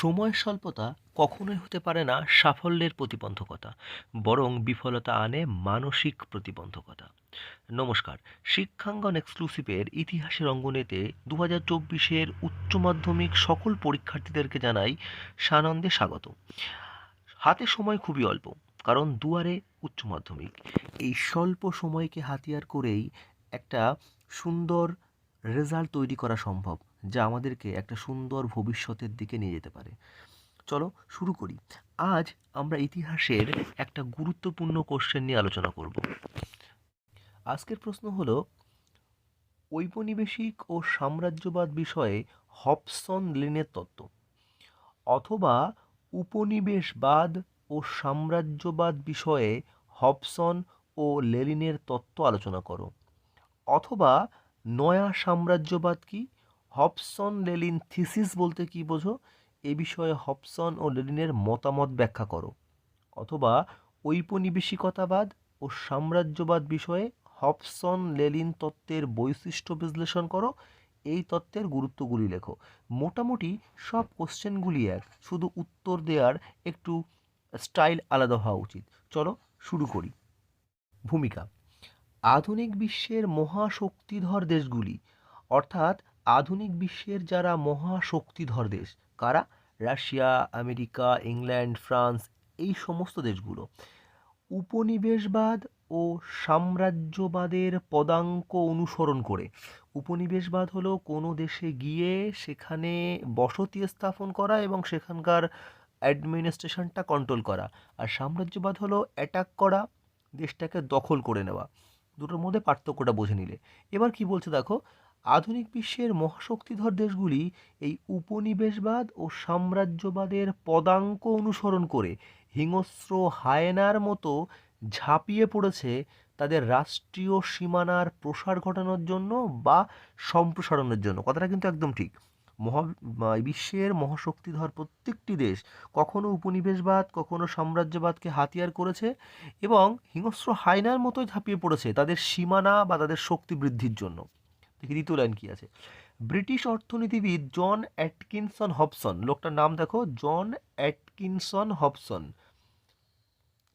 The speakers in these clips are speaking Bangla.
সময় স্বল্পতা কখনোই হতে পারে না সাফল্যের প্রতিবন্ধকতা, বরং বিফলতা আনে মানসিক প্রতিবন্ধকতা। নমস্কার, শিক্ষাঙ্গন এক্সক্লুসিভের ইতিহাসের অঙ্গনেতে দু হাজার চব্বিশের উচ্চ মাধ্যমিক সকল পরীক্ষার্থীদেরকে জানাই সানন্দে স্বাগত। হাতে সময় খুবই অল্প, কারণ দুয়ারে উচ্চ মাধ্যমিক। এই স্বল্প সময়কে হাতিয়ার করেই একটা সুন্দর রেজাল্ট তৈরি করা সম্ভব। যা আমাদেরকে একটা সুন্দর ভবিষ্যতের দিকে নিয়ে যেতে পারে। চলো শুরু করি। আজ আমরা ইতিহাসের একটা গুরুত্বপূর্ণ কোশ্চেন নিয়ে আলোচনা করব। আজকের প্রশ্ন হলো, ঔপনিবেশিক ও সাম্রাজ্যবাদ বিষয়ে হবসন লিনের তত্ত্ব অথবা উপনিবেশবাদ ও সাম্রাজ্যবাদ বিষয়ে হবসন ও লেলিনের তত্ত্ব আলোচনা করো। অথবা নয়া সাম্রাজ্যবাদ কি? হবসন লেলিন থিসিস বলতে কি বোঝো? এ বিষয়ে হবসন ও লেলিনের মতামত ব্যাখ্যা করো। অথবা ঔপনিবেশিকতাবাদ ও সাম্রাজ্যবাদ বিষয়ে হবসন লেলিন তত্ত্বের বৈশিষ্ট্য বিশ্লেষণ করো। এই তত্ত্বের গুরুত্বগুলি লেখো। মোটামুটি সব কোশ্চেনগুলি এক, শুধু উত্তর দেওয়ার একটু স্টাইল আলাদা হওয়া উচিত। চলো শুরু করি। ভূমিকা, আধুনিক বিশ্বের মহাশক্তিধর দেশগুলি, অর্থাৎ আধুনিক বিশ্বের যারা মহাশক্তিধর দেশ, কারা? রাশিয়া, আমেরিকা, ইংল্যান্ড, ফ্রান্স, এই সমস্ত দেশগুলো। উপনিবেশবাদ ও সাম্রাজ্যবাদের পদাঙ্ক অনুসরণ করে। উপনিবেশবাদ হলো কোনো দেশে গিয়ে সেখানে বসতি স্থাপন করা এবং সেখানকার অ্যাডমিনিস্ট্রেশনটা কন্ট্রোল করা। আর সাম্রাজ্যবাদ হলো অ্যাটাক করা, দেশটাকে দখল করে নেওয়া। দুটোর মধ্যে পার্থক্যটা বুঝে নিলে। এবার কি বলছে দেখো? আধুনিক বিশ্বের মহাশক্তিধর দেশগুলি এই উপনিবেশবাদ ও সাম্রাজ্যবাদের পদাঙ্ক অনুসরণ করে হিংস্র হায়েনার মতো ঝাঁপিয়ে পড়েছে তাদের রাষ্ট্রীয় সীমানার প্রসার ঘটানোর জন্য বা সম্প্রসারণের জন্য। কথাটা কিন্তু একদম ঠিক। মহা বিশ্বের মহাশক্তিধর প্রত্যেকটি দেশ কখনো উপনিবেশবাদ, কখনো সাম্রাজ্যবাদকে হাতিয়ার করেছে এবং হিংস্র হায়নার মতোই ঝাঁপিয়ে পড়েছে তাদের সীমানা বা তাদের শক্তি বৃদ্ধির জন্য। দেখি দ্বিতীয় লাইন কী আছে? ব্রিটিশ অর্থনীতিবিদ জন অ্যাটকিনসন হবসন, লোকটার নাম দেখো, জন অ্যাটকিনসন হবসন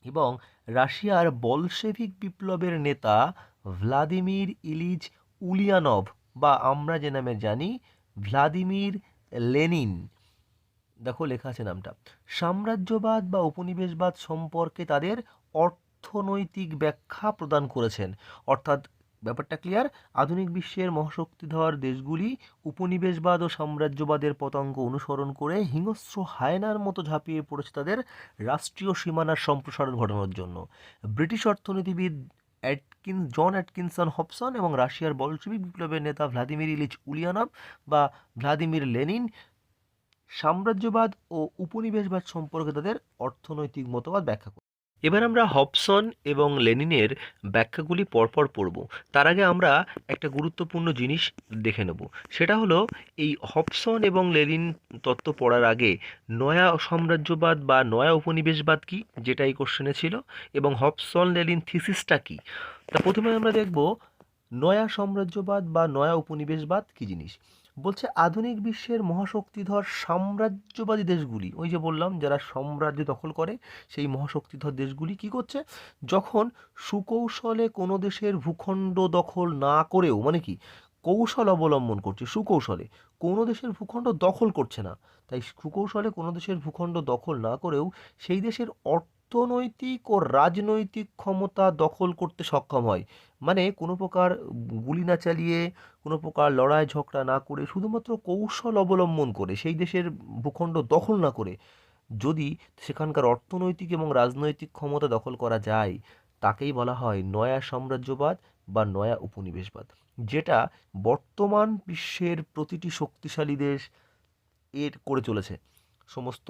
এবং রাশিয়ার বলশেভিক বিপ্লবের নেতা ভ্লাদিমির ইলিজ উলিয়ানভ বা আমরা যে নামে জানি, ভ্লাদিমির লেনিন। দেখো লেখা আছে নামটা। সাম্রাজ্যবাদ বা উপনিবেশবাদ সম্পর্কে তাদের অর্থনৈতিক ব্যাখ্যা প্রদান করেছেন। অর্থাৎ ব্যাপারটা ক্লিয়ার আধুনিক বিশ্বের মহাশক্তিধর দেশগুলি উপনিবেশবাদ ও সাম্রাজ্যবাদের পতঙ্গ অনুসরণ করে হিংস্র হায়নার মতো ঝাঁপিয়ে পড়েছে তাদের রাষ্ট্রীয় সীমানার সম্প্রসারণ ঘটানোর জন্য। ব্রিটিশ অর্থনীতিবিদ অ্যাটকিন, জন অ্যাটকিনসন হবসন এবং রাশিয়ার বলশিবিক বিপ্লবের নেতা ভ্লাদিমির ইলিচ উলিয়ানভ বা ভ্লাদিমির লেনিন সাম্রাজ্যবাদ ও উপনিবেশবাদ সম্পর্কে তাদের অর্থনৈতিক মতবাদ ব্যাখ্যা এবার আমরা হবসন এবং লেনিনের ব্যাখ্যাগুলি পরপর পড়ব। তার আগে আমরা একটা গুরুত্বপূর্ণ জিনিস দেখে নেব। সেটা হলো, এই হবসন এবং লেনিন তত্ত্ব পড়ার আগে নয়া সাম্রাজ্যবাদ বা নয়া উপনিবেশবাদ কি, যেটা এই কোশ্চেনে ছিল, এবং হবসন লেনিন থিসিসটা কি? তা প্রথমে আমরা দেখব, নয়া সাম্রাজ্যবাদ বা নয়া উপনিবেশবাদ কী জিনিস? বলছে আধুনিক বিশ্বের মহাশক্তিধর সাম্রাজ্যবাদী দেশগুলি, ওই যে বললাম যারা সাম্রাজ্য দখল করে, সেই মহাশক্তিধর দেশগুলি কি করছে? যখন সুকৌশলে কোনো দেশের ভূখণ্ড দখল না করেও মানে কি, কৌশল অবলম্বন করছে, সুকৌশলে কোনো দেশের ভূখণ্ড দখল করছে না, তাই সুকৌশলে কোনো দেশের ভূখণ্ড দখল না করেও সেই দেশের অর্থনৈতিক ও রাজনৈতিক ক্ষমতা দখল করতে সক্ষম হয়। মানে কোনো প্রকার গুলি না চালিয়ে, কোনো প্রকার লড়াই ঝগড়া না করে, শুধুমাত্র কৌশল অবলম্বন করে, সেই দেশের ভূখণ্ড দখল না করে, যদি সেখানকার অর্থনৈতিক এবং রাজনৈতিক ক্ষমতা দখল করা যায়, তাকেই বলা হয় নয়া সাম্রাজ্যবাদ বা নয়া উপনিবেশবাদ, যেটা বর্তমান বিশ্বের প্রতিটি শক্তিশালী দেশ এর করে চলেছে, সমস্ত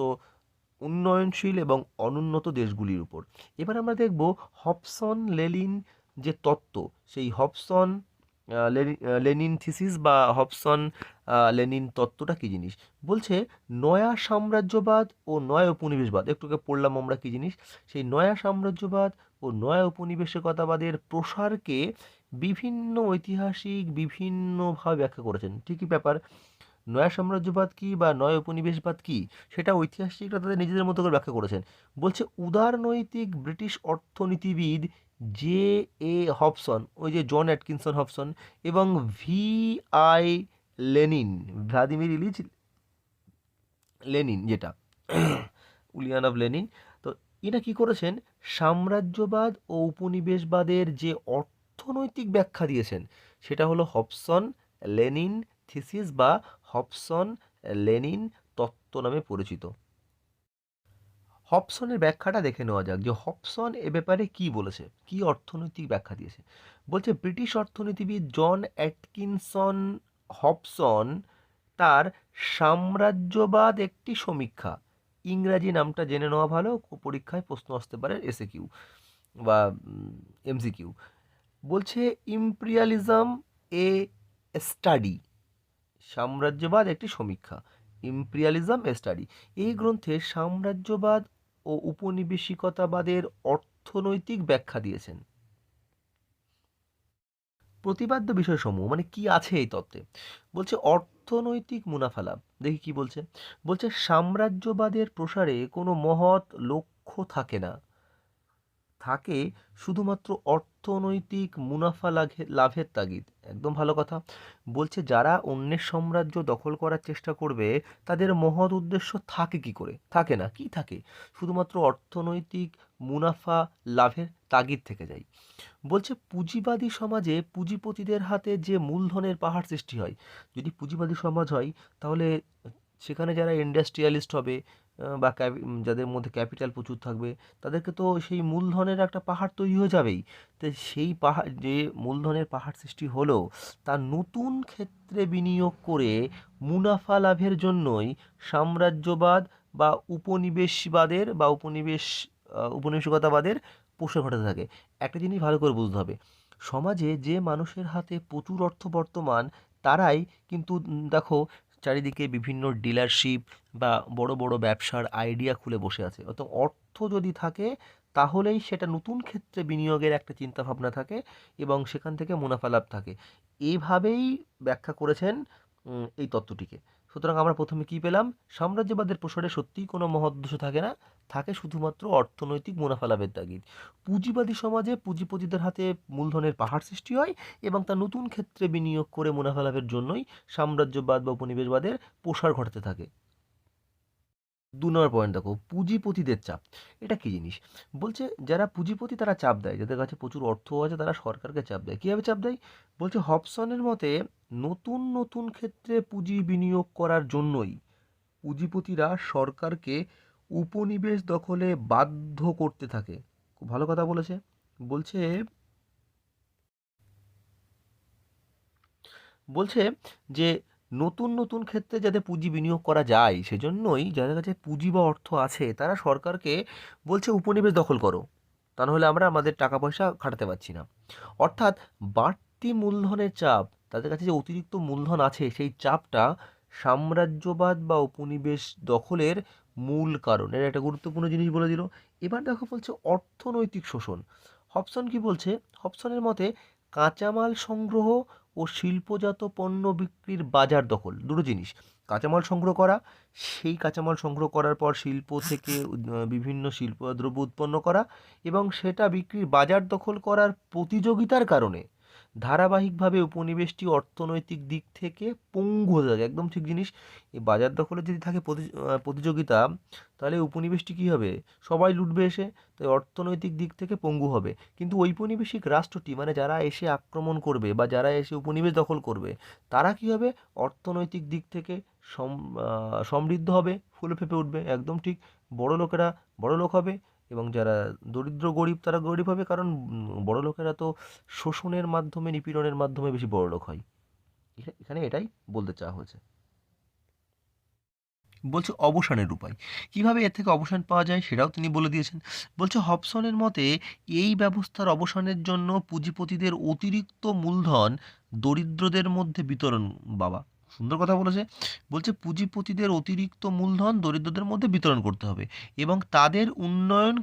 উন্নয়নশীল এবং অনুন্নত দেশগুলির উপর। এবার আমরা দেখব হবসন লেলিন যে তত্ত্ব, সেই হবসন লেনিন থিসিস বা হবসন লেনিন তত্ত্বটা কী জিনিস? বলছে নয়া সাম্রাজ্যবাদ ও নয়া উপনিবেশবাদ। একটুকে পড়লাম আমরা কী জিনিস? সেই নয়া সাম্রাজ্যবাদ ও নয়া উপনিবেশিকতাবাদের প্রসারকে বিভিন্ন ঐতিহাসিক বিভিন্নভাবে ব্যাখ্যা করেছেন। ঠিকই ব্যাপার। নয়া সাম্রাজ্যবাদ কী বা নয় উপনিবেশবাদ কী, সেটা ঐতিহাসিকরা তাদের নিজেদের মতো করে ব্যাখ্যা করেছেন। বলছে উদারনৈতিক ব্রিটিশ অর্থনীতিবিদ জে এ হবসন, ওই যে জন অ্যাটকিনসন হবসন এবং V I Lenin, Vladimir Ilyich Lenin যেটা, উলিয়ান অফ লেনিন। তো এরা কী করেছেন? সাম্রাজ্যবাদ ও উপনিবেশবাদের যে অর্থনৈতিক ব্যাখ্যা দিয়েছেন, সেটা হলো হবসন, লেনিন থিসিস বা হবসন, লেনিন তত্ত্ব নামে পরিচিত। হবসনের ব্যাখ্যাটা দেখে নেওয়া যাক যে হপসন এ ব্যাপারে কি বলেছে, কি অর্থনৈতিক ব্যাখ্যা দিয়েছে। বলছে, ব্রিটিশ অর্থনীতিবিদ জন অ্যাটকিনসন হপসন তার সাম্রাজ্যবাদ একটি সমীক্ষা। ইংরাজি নামটা জেনে নেওয়া ভালো, পরীক্ষায় প্রশ্ন আসতে পারে এসে কিউ বা এমসিকিউ বলছে, ইম্পেরিয়ালিজম এ স্টাডি, সাম্রাজ্যবাদ একটি সমীক্ষা। Imperialism a study. এই গ্রন্থে সাম্রাজ্যবাদ ও উপনিবেশিকতাবাদের অর্থনৈতিক ব্যাখ্যা দিয়েছেন। প্রতিপাদ্য বিষয়সমূহ মানে কি আছে এই তত্ত্বে? বলছে অর্থনৈতিক মুনাফা লাভ। দেখি কি বলছে। বলছে সাম্রাজ্যবাদের প্রসারে কোনো মহৎ লক্ষ্য থাকে না। থাকে শুধুমাত্র অর্থনৈতিক মুনাফা লাভে লাভের তাগিদ। একদম ভালো কথা। বলছে, যারা অন্যের সাম্রাজ্য দখল করার চেষ্টা করবে, তাদের মহৎ উদ্দেশ্য থাকে কি করে? থাকে না। কি থাকে? শুধুমাত্র অর্থনৈতিক মুনাফা লাভের তাগিদ থেকে যায়। বলছে, পুঁজিবাদী সমাজে পুঁজিপতিদের হাতে যে মূলধনের পাহাড় সৃষ্টি হয়, যদি পুঁজিবাদী সমাজ হয়, তাহলে সেখানে যারা ইন্ডাস্ট্রিয়ালিস্ট হবে বা যাদের মধ্যে ক্যাপিটাল প্রচুর থাকবে, তাদেরকে তো সেই মূলধনের একটা পাহাড় তৈরি হয়ে যাবেই। তো সেই পাহাড় যে মূলধনের পাহাড় সৃষ্টি হলো, তা নতুন ক্ষেত্রে বিনিয়োগ করে মুনাফা লাভের জন্যই সাম্রাজ্যবাদ বা উপনিবেশবাদের বা উপনিবেশ উপনিবেশিকতাবাদের পোষণ ঘটাতে থাকে। একটা জিনিস ভালো করে বুঝতে হবে, সমাজে যে মানুষের হাতে প্রচুর অর্থ বর্তমান, তারাই কিন্তু দেখো চারিদিকে বিভিন্ন ডিলারশিপ বা বড় বড় ব্যবসার আইডিয়া খুলে বসে আছে। অত অর্থ যদি থাকে, তাহলেই সেটা নতুন ক্ষেত্রে বিনিয়োগের একটা চিন্তাভাবনা থাকে এবং সেখান থেকে মুনাফা লাভ থাকে। এইভাবেই ব্যাখ্যা করেছেন এই তত্ত্বটিকে। সুতরাং আমরা প্রথমে কি পেলাম? সাম্রাজ্যবাদের প্রসারে সত্যিই কোনো মহাদ্দেশ্য থাকে না। থাকে শুধুমাত্র অর্থনৈতিক মুনাফা লাভের তাগিদ পুঁজিবাদী সমাজে পুঁজিপতিদের হাতে মূলধনের পাহাড় সৃষ্টি হয় এবং তা নতুন ক্ষেত্রে বিনিয়োগ করে মুনাফা লাভের জন্যই সাম্রাজ্যবাদ বা উপনিবেশবাদের প্রসার ঘটাতে থাকে। দু নম্বর পয়েন্ট দেখো, পুঁজিপতিদের চাপ। এটা কী জিনিস? বলছে যারা পুঁজিপতি তারা চাপ দেয়, যাদের কাছে প্রচুর অর্থ আছে তারা সরকারকে চাপ দেয়। কীভাবে চাপ দেয়? বলছে হবসনের মতে নতুন নতুন ক্ষেত্রে পুঁজি বিনিয়োগ করার জন্যই পুঁজিপতিরা সরকারকে উপনিবেশ দখলে বাধ্য করতে থাকে। খুব ভালো কথা বলেছে। বলছে বলছে যে নতুন নতুন ক্ষেত্রে যাতে পুঁজি বিনিয়োগ করা যায়, সেজন্যই যাদের কাছে পুঁজি বা অর্থ আছে, তারা সরকারকে বলছে উপনিবেশ দখল করো। তা নাহলে আমরা আমাদের টাকা পয়সা খাটাতে পারছি না। অর্থাৎ বাড়তি মূলধনের চাপ, তাদের কাছে যে অতিরিক্ত মূলধন আছে, সেই চাপটা সাম্রাজ্যবাদ বা উপনিবেশ দখলের মূল কারণ। এটা একটা গুরুত্বপূর্ণ জিনিস বলে দিল। এবার দেখো বলছে অর্থনৈতিক শোষণ। হবসন কি বলছে? হবসনের মতে কাঁচামাল সংগ্রহ ও শিল্পজাত পণ্য বিক্রির বাজার দখল দুটো জিনিস। কাঁচামাল সংগ্রহ করা সেই কাঁচামাল সংগ্রহ করার পর শিল্প থেকে বিভিন্ন শিল্প দ্রব্য উৎপন্ন করা এবং সেটা বিক্রির বাজার দখল করার প্রতিযোগিতার কারণে। ধারাবাহিকভাবে উপনিবেশটি অর্থনৈতিক দিক থেকে পঙ্গু হতে থাকে। একদম ঠিক জিনিস। এই বাজার দখলে যদি থাকে প্রতিযোগিতা, তাহলে উপনিবেশটি কী হবে? সবাই লুটবে এসে, তাই অর্থনৈতিক দিক থেকে পঙ্গু হবে। কিন্তু ঔপনিবেশিক রাষ্ট্রটি মানে যারা এসে আক্রমণ করবে বা যারা এসে উপনিবেশ দখল করবে, তারা কী হবে? অর্থনৈতিক দিক থেকে সমৃদ্ধ হবে, ফুলে ফেঁপে উঠবে। একদম ঠিক। বড় লোকেরা বড় লোক হবে এবং যারা দরিদ্র গরিব, তারা গরিব হবে কারণ বড় লোকেরা তো শোষণের মাধ্যমে, নিপীড়নের মাধ্যমে বেশি বড় লোক হয়। এখানে এটাই বলতে চাওয়া হয়েছে। বলছে অবসানের উপায়। কীভাবে এর থেকে অবসান পাওয়া যায় সেটাও তিনি বলে দিয়েছেন। বলছে হবসনের মতে এই ব্যবস্থার অবসানের জন্য পুঁজিপতিদের অতিরিক্ত মূলধন দরিদ্রদের মধ্যে বিতরণ, বাবা। সুন্দর কথা বলেছে, বলছে পুঁজিপতিদের অতিরিক্ত মূলধন দরিদ্রদের মধ্যে বিতরণ করতে হবে এবং তাদের উন্নয়ন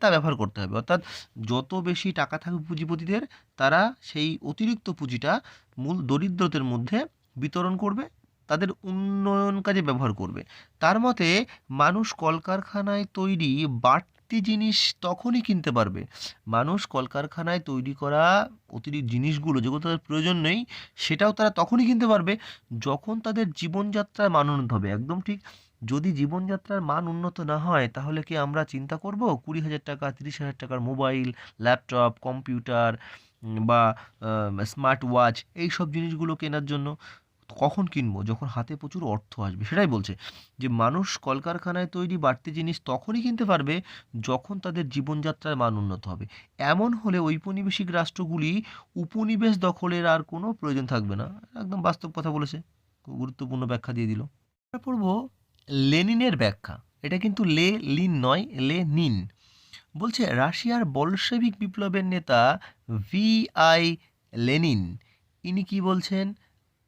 তা ব্যবহার করতে হবে। অর্থাৎ যত বেশি টাকা থাকবে পুঁজিপতিদের, তারা সেই অতিরিক্ত পুঁজিটা মূল দরিদ্রদের মধ্যে বিতরণ করবে, তাদের উন্নয়ন কাজে ব্যবহার করবে। তার মতে, মানুষ কলকারখানায় তৈরি বাড়তি জিনিস তখনই কিনতে পারবে। মানুষ কলকারখানায় তৈরি করা অতিরিক্ত জিনিসগুলো যেগুলো তাদের প্রয়োজন নেই, সেটাও তারা তখনই কিনতে পারবে যখন তাদের জীবনযাত্রার মান উন্নত হবে। একদম ঠিক, যদি জীবনযাত্রার মান উন্নত না হয়, তাহলে কি আমরা চিন্তা করব? কুড়ি হাজার টাকা, তিরিশ হাজার টাকার মোবাইল, ল্যাপটপ, কম্পিউটার বা স্মার্ট ওয়াচ এই সব জিনিসগুলো কেনার জন্য। কখন কিনবো? যখন হাতে প্রচুর অর্থ আসবে। সেটাই বলছে যে, মানুষ কলকারখানায় তৈরি বাড়তি জিনিস তখনই কিনতে পারবে যখন তাদের জীবনযাত্রার মান উন্নত হবে। এমন হলে ঔপনিবেশিক রাষ্ট্রগুলি উপনিবেশ দখলের আর কোনো প্রয়োজন থাকবে না। একদম বাস্তব কথা বলেছে। গুরুত্বপূর্ণ ব্যাখ্যা দিয়ে দিল। পড়ব লেনিনের ব্যাখ্যা। এটা কিন্তু লে লিন নয়, লে নিন। বলছে, রাশিয়ার বলশেভিক বিপ্লবের নেতা ভি আই লেনিন। ইনি কি বলছেন?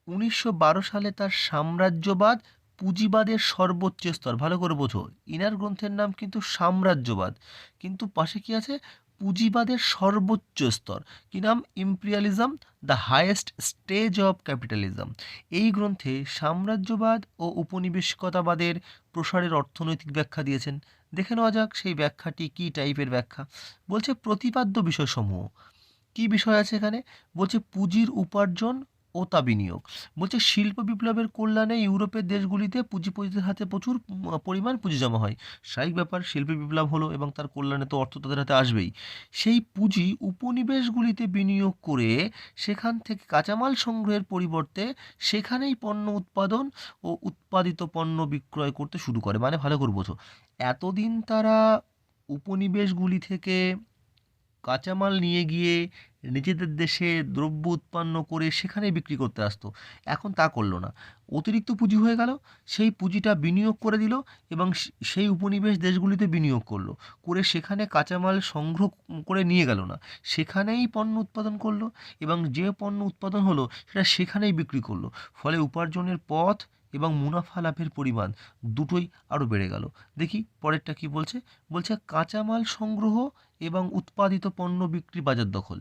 উনিশশো বারো সালে তার সাম্রাজ্যবাদ পুঁজিবাদের সর্বোচ্চ স্তর। ভালো করে বোঝো, ইনার গ্রন্থের নাম কিন্তু সাম্রাজ্যবাদ। কিন্তু পাশে কি আছে? পুঁজিবাদের সর্বোচ্চ স্তর। কি নাম? Imperialism, the highest stage of capitalism. এই গ্রন্থে সাম্রাজ্যবাদ ও উপনিবেশিকতাবাদের প্রসারের অর্থনৈতিক ব্যাখ্যা দিয়েছেন। দেখে নেওয়া যাক সেই ব্যাখ্যাটি কী টাইপের ব্যাখ্যা। বলছে প্রতিপাদ্য বিষয়সমূহ। কী বিষয় আছে এখানে? বলছে পুঁজির উপার্জন ও তা বিনিয়োগ। বলছে, শিল্প বিপ্লবের কল্যাণে ইউরোপের দেশগুলিতে পুঁজিপতিদের হাতে প্রচুর পরিমাণ পুঁজি জমা হয়। স্বাভাবিক ব্যাপার, শিল্প বিপ্লব হলো এবং তার কল্যাণে তো অর্থ তাদের হাতে আসবেই। সেই পুঁজি উপনিবেশগুলিতে বিনিয়োগ করে সেখান থেকে কাঁচামাল সংগ্রহের পরিবর্তে সেখানেই পণ্য উৎপাদন ও উৎপাদিত পণ্য বিক্রয় করতে শুরু করে। মানে ভালো করে বোঝো, এতদিন তারা উপনিবেশগুলি থেকে কাঁচামাল নিয়ে গিয়ে নিজেদের দেশে দ্রব্য উৎপন্ন করে সেখানে বিক্রি করতে আসতো। এখন তা করল না। অতিরিক্ত পুঁজি হয়ে গেল, সেই পুঁজিটা বিনিয়োগ করে দিল এবং সেই উপনিবেশ দেশগুলিতে বিনিয়োগ করল। করে সেখানে কাঁচামাল সংগ্রহ করে নিয়ে গেল না। সেখানেই পণ্য উৎপাদন করল এবং যে পণ্য উৎপাদন হলো, সেটা সেখানেই বিক্রি করল। ফলে উপার্জনের পথ এবং মুনাফা লাভের পরিমাণ দুটোই আরও বেড়ে গেল। দেখি পরেরটা কি বলছে? বলছে, কাঁচামাল সংগ্রহ এবং উৎপাদিত পণ্য বিক্রি বাজার দখল।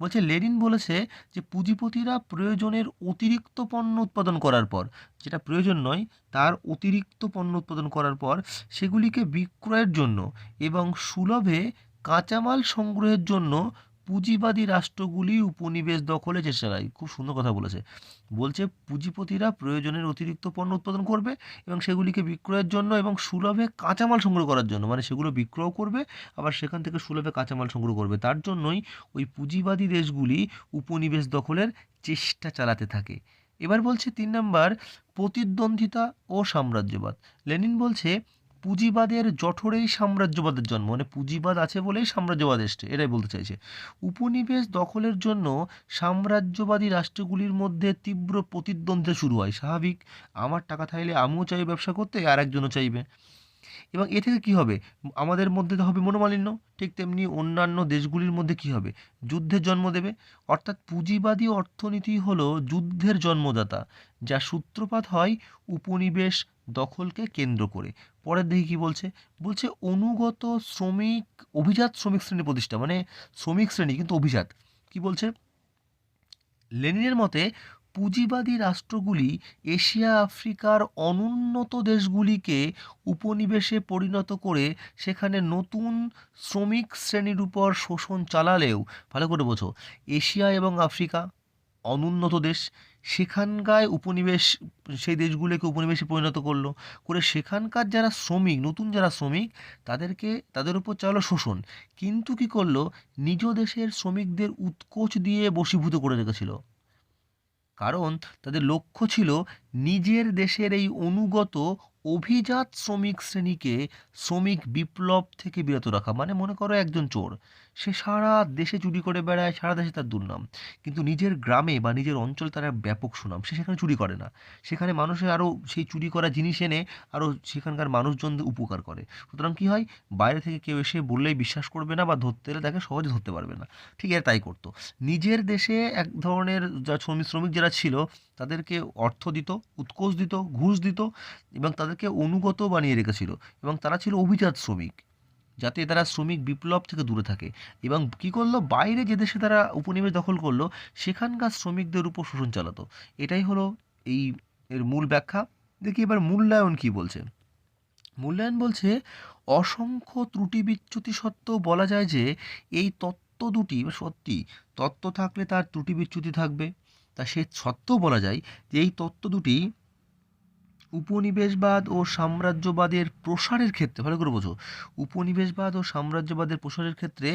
বলছে, লেনিন বলেছে যে, পুঁজিপতিরা প্রয়োজনের অতিরিক্ত পণ্য উৎপাদন করার পর, যেটা প্রয়োজন নয়, তার অতিরিক্ত পণ্য উৎপাদন করার পর, সেগুলিকে বিক্রয়ের জন্য এবং সুলভে কাঁচামাল সংগ্রহের জন্য পুঁজিবাদী রাষ্ট্রগুলি উপনিবেশ দখলে চেষ্টায় খুব সুন্দর কথা বলেছে। বলছে পুঁজিপতিরা প্রয়োজনের অতিরিক্ত পণ্য উৎপাদন করবে এবং সেগুলিকে বিক্রয়ের জন্য এবং সুলভে কাঁচামাল সংগ্রহ করার জন্য। মানে সেগুলো বিক্রয় করবে, আবার সেখান থেকে সুলভে কাঁচামাল সংগ্রহ করবে। তার জন্যই ওই পুঁজিবাদী দেশগুলি উপনিবেশ দখলের চেষ্টা চালাতে থাকে। এবার বলছে তিন নম্বর, প্রতিদ্বন্দ্বিতা ও সাম্রাজ্যবাদ। লেনিন বলছে পুঁজিবাদের জঠরেই সাম্রাজ্যবাদের জন্ম মানে পুঁজিবাদ আছে বলেই সাম্রাজ্যবাদ এসছে, এটাই বলতে চাইছে। উপনিবেশ দখলের জন্য সাম্রাজ্যবাদী রাষ্ট্রগুলির মধ্যে তীব্র প্রতিদ্বন্দ্বিতা শুরু হয়, স্বাভাবিক। আমার টাকা থাকলে আমিও চাই ব্যবসা করতে, আর একজনও চাইবে। এবং এ থেকে কী হবে? আমাদের মধ্যে তো হবে মনোমালিন্য। ঠিক তেমনি অন্যান্য দেশগুলির মধ্যে কী হবে? যুদ্ধের জন্ম দেবে। অর্থাৎ পুঁজিবাদী অর্থনীতি হলো যুদ্ধের জন্মদাতা যা সূত্রপাত হয় উপনিবেশ দখলকে কেন্দ্র করে। পরের দিকে কী বলছে? বলছে অনুগত শ্রমিক, অভিজাত শ্রমিক শ্রেণি প্রতিষ্ঠা মানে শ্রমিক শ্রেণি কিন্তু অভিজাত। কি বলছে? লেনিনের মতে পুঁজিবাদী রাষ্ট্রগুলি এশিয়া, আফ্রিকার অনুন্নত দেশগুলিকে উপনিবেশে পরিণত করে সেখানে নতুন শ্রমিক শ্রেণির উপর শোষণ চালালেও, ভালো করে বোঝো, এশিয়া এবং আফ্রিকা অনুন্নত দেশ সেখানকার উপনিবেশ, সেই দেশগুলোকে উপনিবেশে পরিণত করল, করে সেখানকার যারা শ্রমিক, নতুন যারা শ্রমিক, তাদেরকে, তাদের উপর চালালো শোষণ। কিন্তু কি করল? নিজ দেশের শ্রমিকদের উৎকোচ দিয়ে বশীভূত করে রেখেছিল। কারণ তাদের লক্ষ্য ছিল নিজের দেশের এই অনুগত অভিজাত শ্রমিক শ্রেণীকে শ্রমিক বিপ্লব থেকে বিরত রাখা মানে মনে করো একজন চোর। সে সারা দেশে চুরি করে বেড়ায়, সারা দেশে তার দুর্নাম। কিন্তু নিজের গ্রামে বা নিজের অঞ্চল তার ব্যাপক সুনাম। সে সেখানে চুরি করে না। সেখানে মানুষের আরও সেই চুরি করা জিনিস এনে আরও সেখানকার মানুষজনদের উপকার করে। সুতরাং কী হয়? বাইরে থেকে কেউ এসে বললেই বিশ্বাস করবে না বা ধরতে এলে তাকে সহজে ধরতে পারবে না। ঠিক এর তাই করতো। নিজের দেশে এক ধরনের যা শ্রমিক শ্রমিক যারা ছিল, তাদেরকে অর্থ দিত, উৎকোচ দিত, ঘুষ দিত এবং তাদেরকে অনুগত বানিয়ে রেখেছিল এবং তারা ছিল অভিজাত শ্রমিক। যাতে তারা শ্রমিক বিপ্লব থেকে দূরে থাকে। এবং কী করল? বাইরে যে দেশে তারা উপনিবেশ দখল করল, সেখানকার শ্রমিকদের উপর শোষণ চালাতো। এটাই হলো এই এর মূল ব্যাখ্যা। দেখি এবার মূল্যায়ন কি বলছে? মূল্যায়ন বলছে, অসংখ্য ত্রুটি বিচ্যুতি সত্ত্বেও বলা যায় যে, এই তত্ত্ব দুটি বা সত্যি, তত্ত্ব থাকলে তার ত্রুটি বিচ্যুতি থাকবে। তা সে সত্ত্বেও বলা যায় যে, এই তত্ত্ব দুটি উপনিবেশবাদ ও সাম্রাজ্যবাদের প্রসারের ক্ষেত্রে, ভালো করে বোঝো, উপনিবেশবাদ ও সাম্রাজ্যবাদের প্রসারের ক্ষেত্রে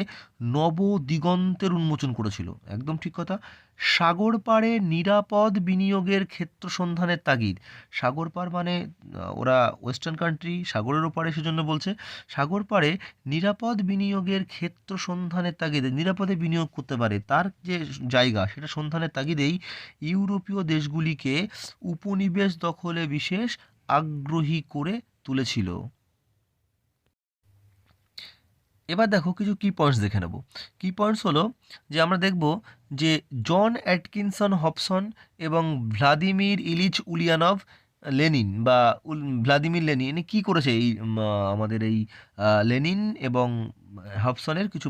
নব দিগন্তের উন্মোচন করেছিল। একদম ঠিক কথা। সাগর পাড়ে নিরাপদ বিনিয়োগের ক্ষেত্র সন্ধানের তাগিদ। সাগর পাড় মানে ওরা ওয়েস্টার্ন কান্ট্রি, সাগরের ওপারে সেজন্য বলছে। সাগর পাড়ে নিরাপদ বিনিয়োগের ক্ষেত্র সন্ধানের তাগিদে, নিরাপদে বিনিয়োগ করতে পারে, তার যে জায়গা, সেটা সন্ধানের তাগিদেই ইউরোপীয় দেশগুলিকে উপনিবেশ দখলে বিশেষ আগ্রহী করে তুলেছিল। এবার দেখো কিছু কি পয়েন্টস দেখে নেব। কি পয়েন্টস হলো যে আমরা দেখব যে জন অ্যাটকিনসন হবসন এবং ভ্লাদিমির ইলিচ উলিয়ানভ লেনিন বা ভ্লাদিমির লেনিন, ইনি কী করেছে এই আমাদের এই লেনিন এবং হবসনের কিছু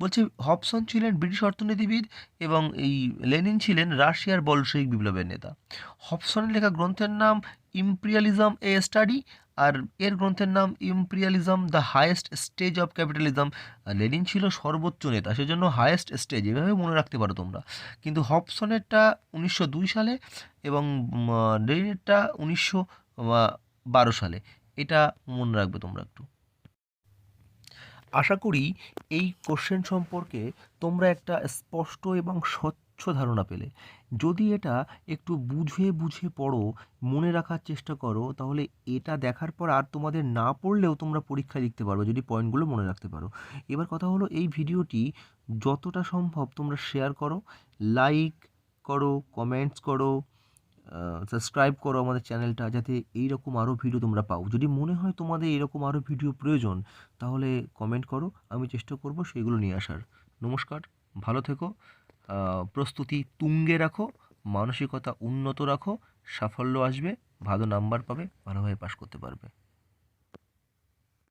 বলছে হবসন ছিলেন ব্রিটিশ অর্থনীতিবিদ এবং এই লেনিন ছিলেন রাশিয়ার বলশৈক বিপ্লবের নেতা। হবসনের লেখা গ্রন্থের নাম ইম্পেরিয়ালিজম এ স্টাডি আর এর গ্রন্থের নাম imperialism, the highest stage of capitalism. Lenin ছিল সর্বোচ্চ নেতা, সেজন্য হায়েস্ট স্টেজ, এভাবে মনে রাখতে পারো তোমরা। কিন্তু হবসনেরটা উনিশশো সালে এবং লেনিনেরটা উনিশশো বারো সালে। এটা মনে রাখবে তোমরা একটু। আশা করি এই কোশ্চেন সম্পর্কে তোমরা একটা স্পষ্ট এবং স্বচ্ছ ধারণা পেলে। যদি এটা একটু বুঝে বুঝে পড়ো, মনে রাখার চেষ্টা করো, তাহলে এটা দেখার পর আর তোমাদের না পড়লেও তোমরা পরীক্ষা লিখতে পারবে যদি পয়েন্টগুলো মনে রাখতে পারো। এবার কথা হলো এই ভিডিওটি যতটা সম্ভব তোমরা শেয়ার করো, লাইক করো, কমেন্টস করো সাবস্ক্রাইব করো আমাদের চ্যানেলটা, যাতে এইরকম আরও ভিডিও তোমরা পাও। যদি মনে হয় তোমাদের এরকম আরও ভিডিও প্রয়োজন, তাহলে কমেন্ট করো, আমি চেষ্টা করব সেগুলো নিয়ে আসার। নমস্কার, ভালো থেকো। প্রস্তুতি তুঙ্গে রাখো, মানসিকতা উন্নত রাখো, সাফল্য আসবে, ভালো নাম্বার পাবে, ভালোভাবে পাশ করতে পারবে।